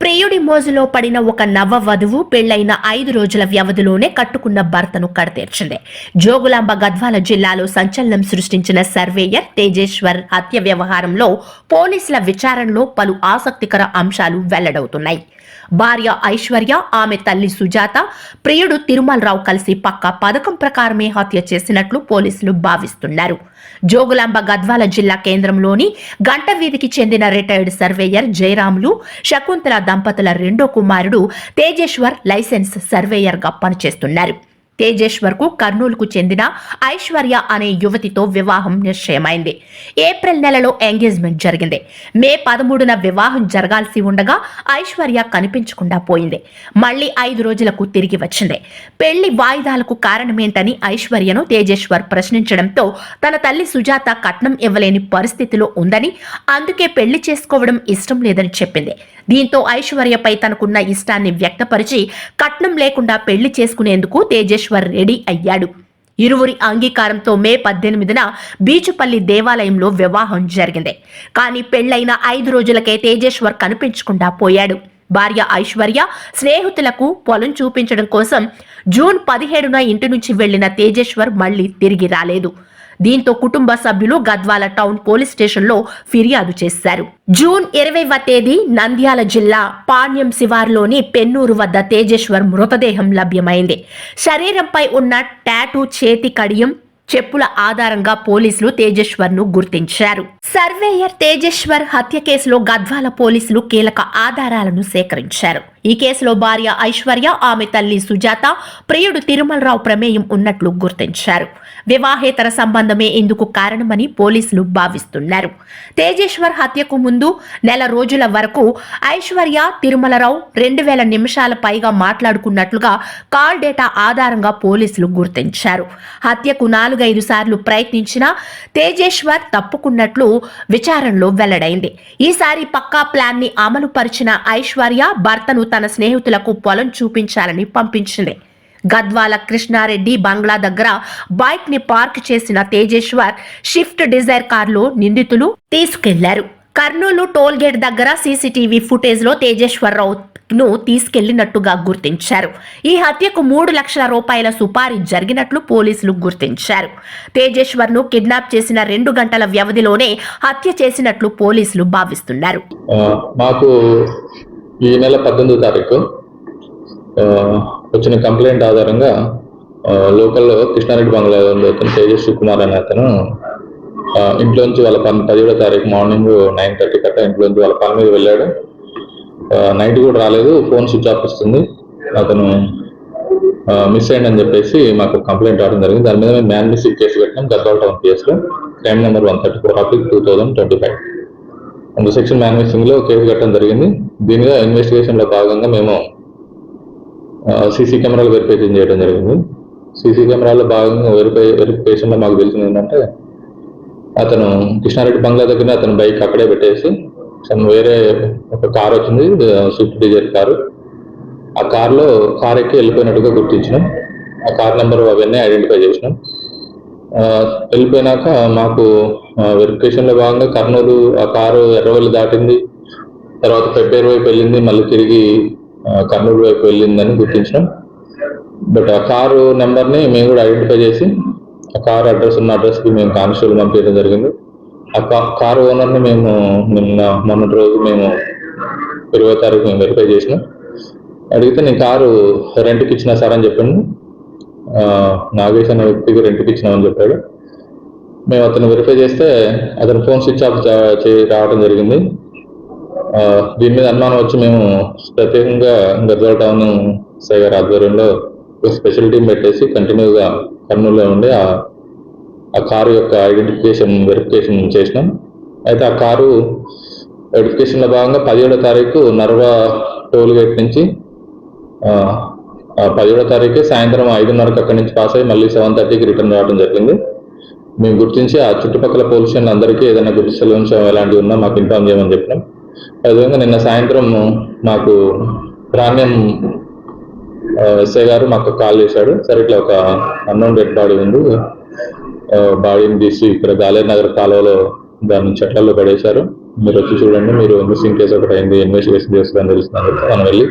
ప్రియుడి మోజులో పడిన ఒక నవ వధువు పెళ్ళైన ఐదు రోజుల వ్యవధిలోనే కట్టుకున్న భర్తను కడతీర్చింది. జోగులాంబ గద్వాల జిల్లాలో సంచలనం సృష్టించిన సర్వేయర్ తేజేశ్వర్ హత్య వ్యవహారంలో పోలీసుల విచారణలో పలు ఆసక్తికర అంశాలు వెల్లడవుతున్నాయి. భార్య ఐశ్వర్య ఆమె తల్లి సుజాత ప్రియుడు తిరుమలరావు కలిసి పక్క పథకం ప్రకారమే హత్య చేసినట్లు పోలీసులు భావిస్తున్నారు. జోగులాంబ గద్వాల జిల్లా కేంద్రంలోని గంట వీధికి చెందిన రిటైర్డ్ సర్వేయర్ జయరాములు శకుంతల దంపతుల రెండో కుమారుడు తేజేశ్వర్ లైసెన్స్ సర్వేయర్గా పనిచేస్తున్నారు. తేజేశ్వర్కు కర్నూలుకు చెందిన ఐశ్వర్య అనే యువతితో వివాహం నిశ్చయమైంది. ఏప్రిల్ నెలలో ఎంగేజ్మెంట్ జరిగింది. మే పదమూడున వివాహం జరగాల్సి ఉండగా ఐశ్వర్య కనిపించకుండా పోయింది. మళ్ళీ ఐదు రోజులకు తిరిగి వచ్చింది. పెళ్ళి వాయిదాలకు కారణమేంటని ఐశ్వర్యను తేజేశ్వర్ ప్రశ్నించడంతో తన తల్లి సుజాత కట్నం ఇవ్వలేని పరిస్థితిలో ఉందని అందుకే పెళ్ళి చేసుకోవడం ఇష్టం లేదని చెప్పింది. దీంతో ఐశ్వర్యపై తనకున్న ఇష్టాన్ని వ్యక్తపరిచి కట్నం లేకుండా పెళ్ళి చేసుకునేందుకు తేజేశ్వర్ రెడీ అయ్యాడు. ఇరువురి అంగీకారంతో మే పద్దెనిమిదిన బీచుపల్లి దేవాలయంలో వివాహం జరిగింది. కానీ పెళ్ళైన ఐదు రోజులకే తేజేశ్వర్ కనిపించకుండా పోయాడు. భార్య ఐశ్వర్య స్నేహితులకు పొలం చూపించడం కోసం జూన్ పదిహేడున ఇంటి నుంచి వెళ్ళిన తేజేశ్వర్ మళ్ళీ తిరిగి రాలేదు. దీంతో కుటుంబ సభ్యులు గద్వాల టౌన్ పోలీస్ స్టేషన్లో ఫిర్యాదు చేశారు. జూన్ ఇరవైవ తేదీ నంద్యాల జిల్లా పాణ్యం శివార్లోని పెన్నూరు వద్ద తేజేశ్వర్ మృతదేహం లభ్యమైంది. శరీరంపై ఉన్న టాటూ చేతి కడియం చెప్పుల ఆధారంగా పోలీసులు తేజేశ్వర్ను గుర్తించారు. సర్వేయర్ తేజేశ్వర్ హత్య కేసులో గద్వాల పోలీసులు కీలక ఆధారాలను సేకరించారు. ఈ కేసులో భార్య ఐశ్వర్య ఆమె తల్లి సుజాత ప్రియుడు తిరుమలరావు ప్రమేయం ఉన్నట్లు గుర్తించారు. వివాహేతర సంబంధమే ఇందుకు కారణమని పోలీసులు భావిస్తున్నారు. తేజేశ్వర్ హత్యకు ముందు నెల రోజుల వరకు ఐశ్వర్య తిరుమలరావు రెండు వేల నిమిషాల పైగా మాట్లాడుకున్నట్లుగా కాల్ డేటా ఆధారంగా పోలీసులు గుర్తించారు. హత్యకు నాలుగైదు సార్లు ప్రయత్నించినా తేజేశ్వర్ తప్పుకున్నట్లు విచారణలో వెల్లడైంది. ఈసారి పక్కా ప్లాన్ని అమలు పరిచిన ఐశ్వర్య భర్తను తన స్నేహితులకు పొలం చూపించాలని పంపించింది. గద్వాల కృష్ణారెడ్డి బంగ్లా దగ్గర బైక్ని పార్క్ చేసిన తేజేశ్వర్ షిఫ్ట్ డిజైర్ కార్లో నిందితులు తీసుకెళ్ళారు. కర్నూలు టోల్ గేట్ దగ్గర సీసీటీవీ ఫుటేజ్లో తేజేశ్వరరావు ను తీసుకెళ్ళినట్టుగా గుర్తించారు. ఈ హత్యకు మూడు లక్షల రూపాయల సుపారీ జరిగినట్లు పోలీసులు గుర్తించారు. తేజేశ్వర్ను కిడ్నాప్ చేసిన రెండు గంటల వ్యవధిలోనే హత్య చేసినట్లు పోలీసులు భావిస్తున్నారు. మాకు ఈ నెల పద్దెనిమిదో తారీఖు వచ్చిన కంప్లైంట్ ఆధారంగా లోకల్లో కృష్ణారెడ్డి బంగ్లాలో ఉండే అతను తేజస్వి కుమార్ అనే అతను ఇంట్లోంచి వాళ్ళ పని పదిహేడో తారీఖు మార్నింగ్ నైన్ థర్టీ కట్ట ఇంట్లోంచి వాళ్ళ పని మీద వెళ్ళాడు. నైట్ కూడా రాలేదు ఫోన్ స్విచ్ ఆఫ్ వస్తుంది. అతను మిస్ అయ్యిందని చెప్పేసి మాకు కంప్లైంట్ రావడం జరిగింది. దాని మీద మేము మ్యాన్ మిస్ కేసు పెట్టినాం గద్వాల టౌన్ కేసులో. Crime number one thirty four of two thousand twenty five. And section మేనేజింగ్లో case కట్టడం జరిగింది. దీనిగా ఇన్వెస్టిగేషన్లో భాగంగా మేము సీసీ కెమెరాలు వెరిఫికేషన్ చేయడం జరిగింది. సీసీ కెమెరాలో భాగంగా వెరిఫై వెరిఫికేషన్లో మాకు తెలిసింది ఏంటంటే అతను కృష్ణారెడ్డి బంగ్లా దగ్గర అతను బైక్ అక్కడే పెట్టేసి తను వేరే ఒక కార్ వచ్చింది స్విఫ్ట్ డిజైర్ కారు. ఆ కార్లో కార్ ఎక్కి వెళ్ళిపోయినట్టుగా గుర్తించినాం. ఆ కార్ నెంబర్ అవన్నీ ఐడెంటిఫై చేసినాం. వెళ్ళిపోయినాక మాకు వెరిఫికేషన్లో భాగంగా కర్నూలు ఆ కారు ఎర్రవల్లి దాటింది. తర్వాత పెబ్బేరు వైపు వెళ్ళింది మళ్ళీ తిరిగి కర్నూలు వైపు వెళ్ళిందని గుర్తించినాం. బట్ ఆ కారు నెంబర్ని మేము కూడా ఐడెంటిఫై చేసి ఆ కారు అడ్రస్ ఉన్న అడ్రస్కి మేము కానిస్టేబుల్ పంపించడం జరిగింది. ఆ కా- కారు ఓనర్ని మేము నిన్న మొన్నటి రోజు మేము ఇరవై తారీఖు మేము వెరిఫై చేసినాం. అడిగితే నేను కారు రెంట్కి ఇచ్చిన సార్ అని చెప్పాను. నాగేష్ అనే వ్యక్తికి రెంట్కి ఇచ్చినామని చెప్పాడు. మేము అతను వెరిఫై చేస్తే అతను ఫోన్ స్విచ్ ఆఫ్ రావడం జరిగింది. దీని మీద అనుమానం వచ్చి మేము ప్రత్యేకంగా గద్వాల టౌన్ సైగర్ ఆధ్వర్యంలో ఒక స్పెషల్ టీం పెట్టేసి కంటిన్యూగా కర్నూలులో ఉండి ఆ ఆ కారు యొక్క ఐడెంటిఫికేషన్ వెరిఫికేషన్ చేసినాం. అయితే ఆ కారు వెరిఫికేషన్లో భాగంగా పదిహేడో తారీఖు నర్వా టోల్ గేట్ నుంచి పదిహేడో తారీఖు సాయంత్రం ఐదున్నరకు అక్కడి నుంచి పాస్ అయ్యి మళ్ళీ సెవెన్ థర్టీకి రిటర్న్ రావడం జరిగింది. మేము గుర్తించి ఆ చుట్టుపక్కల పోలీసులు అందరికీ ఏదైనా గుర్తించే అంశం ఎలాంటివి ఉన్నా మాకు ఇన్ఫామ్ చేయమని చెప్పినాం. అదేవిధంగా నిన్న సాయంత్రం మాకు ప్రాణ్యం ఎస్ఐ గారు మాకు కాల్ చేశాడు. సరే ఇట్లా ఒక అన్నోన్ డెడ్ బాడీ ఉంది. బాడీని తీసి ఇక్కడ గాలేర్ నగర్ కాలువలో దాన్ని చెట్లలో పడేశారు. మీరు వచ్చి చూడండి మీరు మిస్సింగ్ కేసు ఒకటి అయింది ఇన్వెస్టిగేషన్ చేస్తుందని తెలుస్తున్నారు మనం వెళ్ళి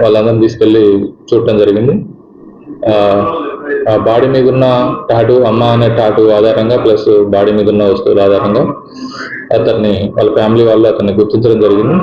వాళ్ళందరిని తీసుకెళ్ళి చూడటం జరిగింది. ఆ, బాడీ మీద ఉన్న టాటూ అమ్మ అనే టాటూ ఆధారంగా ప్లస్ బాడీ మీద ఉన్న వస్తువుల ఆధారంగా అతన్ని వాళ్ళ ఫ్యామిలీ వాళ్ళు అతన్ని గుర్తించడం జరిగింది.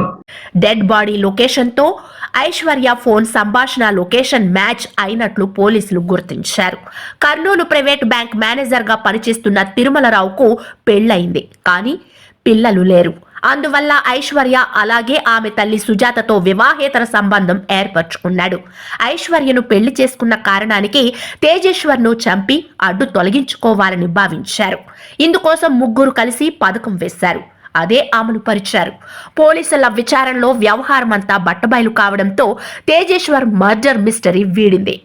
డెడ్ బాడీ లొకేషన్తో ఐశ్వర్య ఫోన్ సంభాషణ లొకేషన్ మ్యాచ్ అయినట్లు పోలీసులు గుర్తించారు. కర్నూలు ప్రైవేట్ బ్యాంక్ మేనేజర్గా పనిచేస్తున్న తిరుమలరావుకు పెళ్ళైంది కానీ పిల్లలు లేరు. అందువల్ల ఐశ్వర్య అలాగే ఆమె తల్లి సుజాతతో వివాహేతర సంబంధం ఏర్పరచుకున్నాడు. ఐశ్వర్యను పెళ్ళి చేసుకున్న కారణానికి తేజేశ్వర్ను చంపి అడ్డు తొలగించుకోవాలని భావించారు. ఇందుకోసం ముగ్గురు కలిసి పథకం వేశారు. అదే అమలు పరిచారు. పోలీసుల విచారణలో వ్యవహారమంతా బట్టబయలు కావడంతో తేజేశ్వర్ మర్డర్ మిస్టరీ వీడింది.